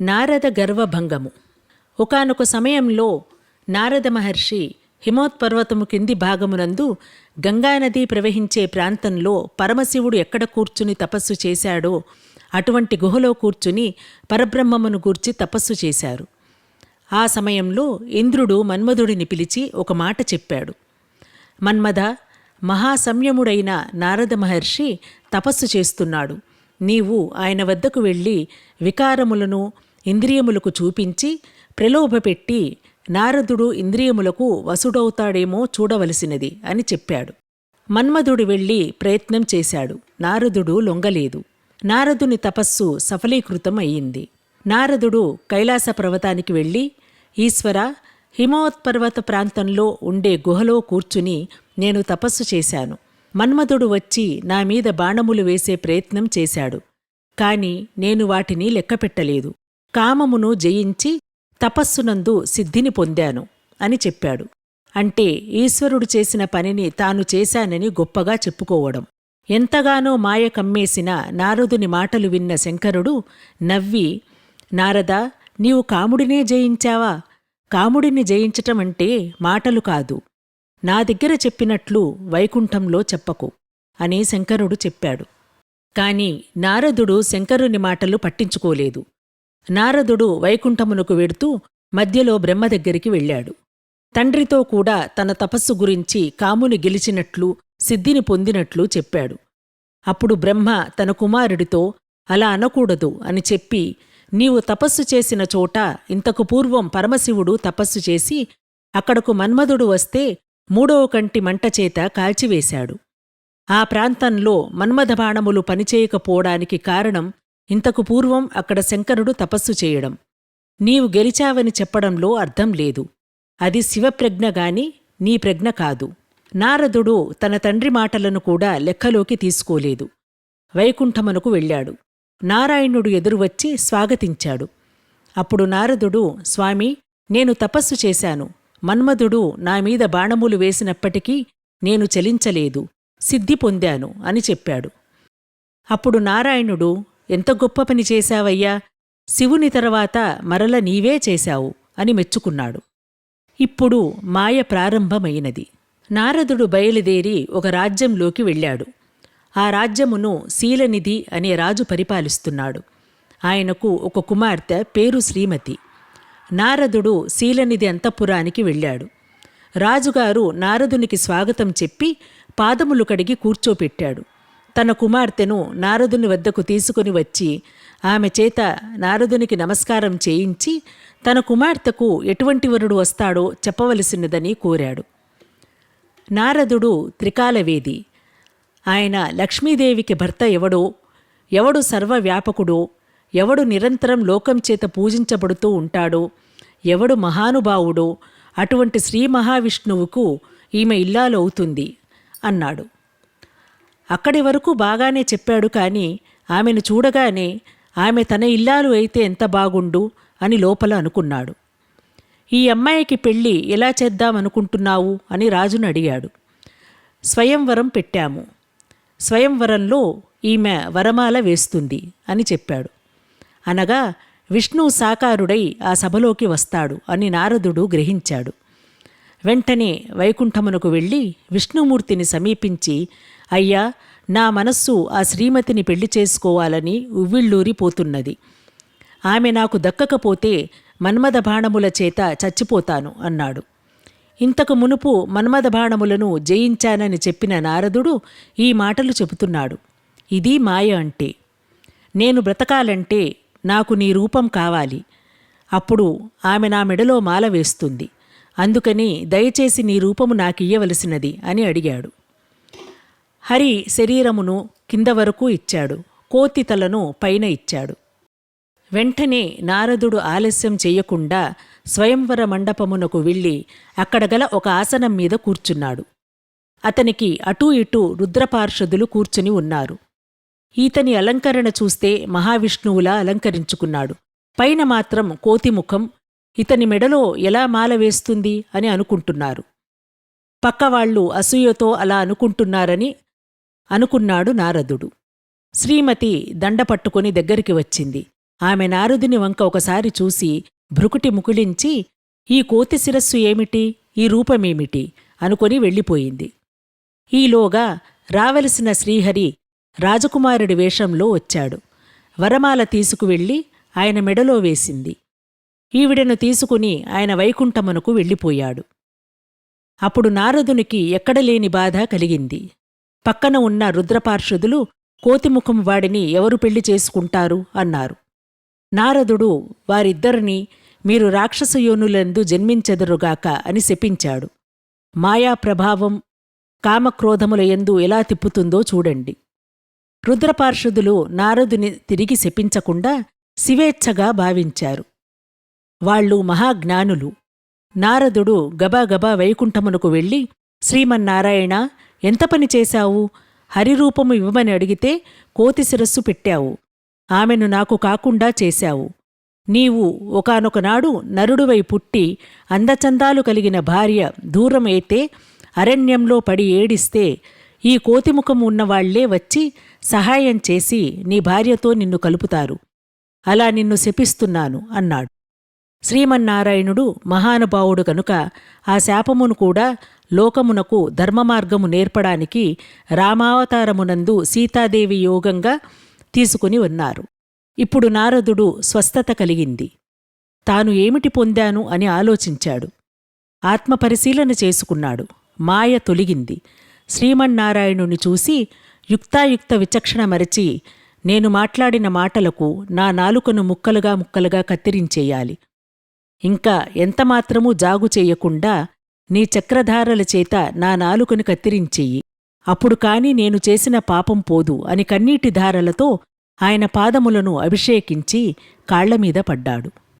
నారద గర్వభంగము. ఒకానొక సమయంలో నారద మహర్షి హిమోత్పర్వతము కింది భాగమునందు గంగానది ప్రవహించే ప్రాంతంలో పరమశివుడు ఎక్కడ కూర్చుని తపస్సు చేశాడో అటువంటి గుహలో కూర్చుని పరబ్రహ్మమును గూర్చి తపస్సు చేశారు. ఆ సమయంలో ఇంద్రుడు మన్మధుడిని పిలిచి ఒక మాట చెప్పాడు. మన్మథ మహాసంయముడైన నారద మహర్షి తపస్సు చేస్తున్నాడు. నీవు ఆయన వద్దకు వెళ్ళి వికారములను ఇంద్రియములకు చూపించి ప్రలోభపెట్టి నారదుడు ఇంద్రియములకు వసుడవుతాడేమో చూడవలసినది అని చెప్పాడు. మన్మధుడు వెళ్ళి ప్రయత్నం చేశాడు. నారదుడు లొంగలేదు. నారదుని తపస్సు సఫలీకృతం అయ్యింది నారదుడు కైలాస పర్వతానికి వెళ్ళి ఈశ్వర హిమవత్పర్వత ప్రాంతంలో ఉండే గుహలో కూర్చుని నేను తపస్సు చేశాను. మన్మధుడు వచ్చి నా మీద బాణములు వేసే ప్రయత్నం చేశాడు. కాని నేను వాటిని లెక్కపెట్టలేదు. కామమును జయించి తపస్సునందు సిద్ధిని పొందాను అని చెప్పాడు. అంటే ఈశ్వరుడు చేసిన పనిని తాను చేశానని గొప్పగా చెప్పుకోవడం. ఎంతగానో మాయ కమ్మేసిన నారదుని మాటలు విన్న శంకరుడు నవ్వి నారద నీవు కాముడినే జయించావా? కాముడిని జయించటం అంటే మాటలు కాదు. నా దగ్గర చెప్పినట్లు వైకుంఠంలో చెప్పకు అని శంకరుడు చెప్పాడు. కాని నారదుడు శంకరుని మాటలు పట్టించుకోలేదు. నారదుడు వైకుంఠమునకు వెడుతూ మధ్యలో బ్రహ్మ దగ్గరికి వెళ్ళాడు. తండ్రితో కూడా తన తపస్సు గురించి కాముని గెలిచినట్లు సిద్ధిని పొందినట్లు చెప్పాడు. అప్పుడు బ్రహ్మ తన కుమారుడితో అలా అనకూడదు అని చెప్పి నీవు తపస్సు చేసిన చోట ఇంతకు పూర్వం పరమశివుడు తపస్సు చేసి అక్కడకు మన్మధుడు వస్తే మూడవ కంటి మంటచేత కాల్చివేశాడు. ఆ ప్రాంతంలో మన్మధబాణములు పనిచేయకపోవడానికి కారణం ఇంతకు పూర్వం అక్కడ శంకరుడు తపస్సు చేయడం. నీవు గెలిచావని చెప్పడంలో అర్థం లేదు. అది శివప్రజ్ఞ గాని నీ ప్రజ్ఞ కాదు. నారదుడు తన తండ్రి మాటలను కూడా లెక్కలోకి తీసుకోలేదు. వైకుంఠమునకు వెళ్ళాడు. నారాయణుడు ఎదురువచ్చి స్వాగతించాడు. అప్పుడు నారదుడు స్వామి నేను తపస్సు చేశాను. మన్మధుడు నా మీద బాణములు వేసినప్పటికీ నేను చలించలేదు సిద్ధి పొందాను అని చెప్పాడు. అప్పుడు నారాయణుడు ఎంత గొప్ప పని చేశావయ్యా శివుని తర్వాత మరల నీవే చేశావు అని మెచ్చుకున్నాడు. ఇప్పుడు మాయ ప్రారంభమైనది. నారదుడు బయలుదేరి ఒక రాజ్యంలోకి వెళ్ళాడు. ఆ రాజ్యమును శీలనిధి అనే రాజు పరిపాలిస్తున్నాడు. ఆయనకు ఒక కుమార్తె పేరు శ్రీమతి. నారదుడు శీలనిధి అంతఃపురానికి వెళ్ళాడు. రాజుగారు నారదునికి స్వాగతం చెప్పి పాదములు కడిగి కూర్చోపెట్టాడు. తన కుమార్తెను నారదుని వద్దకు తీసుకుని వచ్చి ఆమె చేత నారదునికి నమస్కారం చేయించి తన కుమార్తెకు ఎటువంటి వరుడు వస్తాడో చెప్పవలసినదని కోరాడు. నారదుడు త్రికాలవేది. ఆయన లక్ష్మీదేవికి భర్త ఎవడో ఎవడు సర్వవ్యాపకుడో ఎవడు నిరంతరం లోకం చేత పూజించబడుతూ ఉంటాడో ఎవడు మహానుభావుడో అటువంటి శ్రీ మహావిష్ణువుకు ఈమె ఇల్లాలవుతుంది అన్నాడు. అక్కడి వరకు బాగానే చెప్పాడు కాని ఆమెను చూడగానే ఆమె తన ఇల్లాలు అయితే ఎంత బాగుండు అని లోపల అనుకున్నాడు. ఈ అమ్మాయికి పెళ్ళి ఎలా చేద్దామనుకుంటున్నావు అని రాజును అడిగాడు. స్వయంవరం పెట్టాము. స్వయంవరంలో ఈమె వరమాల వేస్తుంది అని చెప్పాడు. అనగా విష్ణువు సాకారుడై ఆ సభలోకి వస్తాడు అని నారదుడు గ్రహించాడు. వెంటనే వైకుంఠమునకు వెళ్ళి విష్ణుమూర్తిని సమీపించి అయ్యా నా మనస్సు ఆ శ్రీమతిని పెళ్ళి చేసుకోవాలని ఉవ్విళ్ళూరిపోతున్నది ఆమె నాకు దక్కకపోతే మన్మథ బాణముల చేత చచ్చిపోతాను అన్నాడు. ఇంతకు మునుపు మన్మథ బాణములను జయించానని చెప్పిన నారదుడు ఈ మాటలు చెబుతున్నాడు. ఇది మాయ అంటే. నేను బ్రతకాలంటే నాకు నీ రూపం కావాలి. అప్పుడు ఆమె నా మెడలో మాల వేస్తుంది. అందుకని దయచేసి నీ రూపము నాకియ్యవలసినది అని అడిగాడు. హరి శరీరమును కింద వరకు ఇచ్చాడు. కోతి తలను పైన ఇచ్చాడు. వెంటనే నారదుడు ఆలస్యం చేయకుండా స్వయంవర మండపమునకు వెళ్ళి అక్కడ గల ఒక ఆసనం మీద కూర్చున్నాడు. అతనికి అటూ ఇటూ రుద్రపార్షదులు కూర్చుని ఉన్నారు. ఈతని అలంకరణ చూస్తే మహావిష్ణువులా అలంకరించుకున్నాడు. పైన మాత్రం కోతిముఖం ఇతని మెడలో ఎలా మాల వేస్తుంది అని అనుకుంటున్నారు. పక్కవాళ్ళు అసూయతో అలా అనుకుంటున్నారని అనుకున్నాడు నారదుడు. శ్రీమతి దండ పట్టుకుని దగ్గరికి వచ్చింది. ఆమె నారదుని వంక ఒకసారి చూసి భృకుటి ముకుళించి ఈ కోతి శిరస్సు ఏమిటి? ఈ రూపమేమిటి? అనుకొని వెళ్ళిపోయింది. ఈలోగా రావలసిన శ్రీహరి రాజకుమారుడి వేషంలో వచ్చాడు. వరమాల తీసుకువెళ్ళి ఆయన మెడలో వేసింది. ఈవిడను తీసుకుని ఆయన వైకుంఠమునకు వెళ్ళిపోయాడు. అప్పుడు నారదునికి ఎక్కడలేని బాధ కలిగింది. పక్కన ఉన్న రుద్రపార్షదులు కోతిముఖం వాడిని ఎవరు పెళ్ళి చేసుకుంటారు? అన్నారు. నారదుడు వారిద్దరినీ మీరు రాక్షసయోనులందు జన్మించెదరుగాక అని శపించాడు. మాయా ప్రభావం కామక్రోధముల ఎందు ఎలా తిప్పుతుందో చూడండి. రుద్రపార్షదులు నారదుని తిరిగి శపించకుండా శివేచ్ఛగా భావించారు. వాళ్ళు మహాజ్ఞానులు. నారదుడు గబాగబా వైకుంఠమునకు వెళ్ళి శ్రీమన్నారాయణ ఎంత పని చేశావు? హరిరూపము ఇవ్వమని అడిగితే కోతి శిరస్సు పెట్టావు. ఆమెను నాకు కాకుండా చేశావు. నీవు ఒకనొకనాడు నరుడువై పుట్టి అందచందాలు కలిగిన భార్య దూరం అయితే అరణ్యంలో పడి ఏడిస్తే ఈ కోతిముఖం ఉన్నవాళ్ళే వచ్చి సహాయం చేసి నీ భార్యతో నిన్ను కలుపుతారు. అలా నిన్ను శపిస్తున్నాను అన్నాడు. శ్రీమన్నారాయణుడు మహానుభావుడు కనుక ఆ శాపమును కూడా లోకమునకు ధర్మమార్గము నేర్పడానికి రామావతారమునందు సీతాదేవి యోగంగా తీసుకుని ఉన్నారు. ఇప్పుడు నారదుడు స్వస్థత కలిగింది. తాను ఏమిటి పొందాను అని ఆలోచించాడు. ఆత్మపరిశీలన చేసుకున్నాడు. మాయ తొలిగింది. శ్రీమన్నారాయణుని చూసి యుక్తాయుక్త విచక్షణ మరచి నేను మాట్లాడిన మాటలకు నా నాలుకను ముక్కలుగా ముక్కలుగా కత్తిరించేయాలి. ఇంకా ఎంతమాత్రమూ జాగు చేయకుండా నీ చక్రధారల చేత నా నాలుకను కత్తిరించెయ్యి అప్పుడు కాని నేను చేసిన పాపం పోదు అని కన్నీటి ధారలతో ఆయన పాదములను అభిషేకించి కాళ్ళమీద పడ్డాడు.